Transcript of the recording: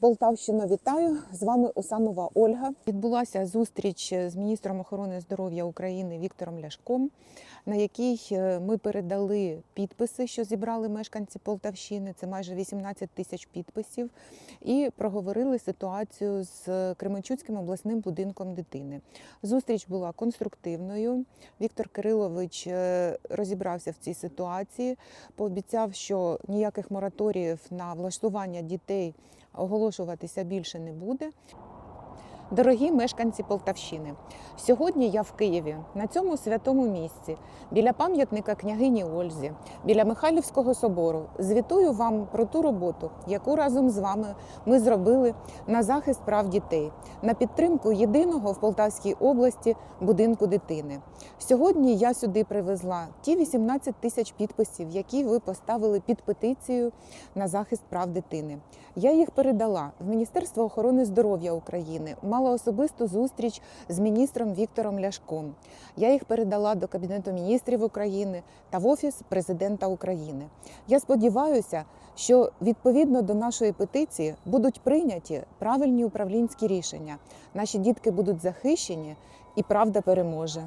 Полтавщина, вітаю! З вами Усанова Ольга. Відбулася зустріч з міністром охорони здоров'я України Віктором Ляшком, на якій е, ми передали підписи, що зібрали мешканці Полтавщини. Це майже 18 тисяч підписів, і проговорили ситуацію з Кременчуцьким обласним будинком дитини. Зустріч була конструктивною. Віктор Кирилович е, розібрався в цій ситуації, пообіцяв, що ніяких мораторіїв на влаштування дітей оголошуватися більше не буде. Дорогі мешканці Полтавщини, сьогодні я в Києві на цьому святому місці, біля пам'ятника княгині Ользі, біля Михайлівського собору. Звітую вам про ту роботу, яку разом з вами ми зробили на захист прав дітей, на підтримку єдиного в Полтавській області будинку дитини. Сьогодні я сюди привезла ті 18 тисяч підписів, які ви поставили під петицію на захист прав дитини. Я їх передала в Міністерство охорони здоров'я України, мала особисту зустріч з міністром Віктором Ляшком. Я їх передала до Кабінету міністрів України та в Офіс президента України. Я сподіваюся, що відповідно до нашої петиції будуть прийняті правильні управлінські рішення. Наші дітки будуть захищені, і правда переможе.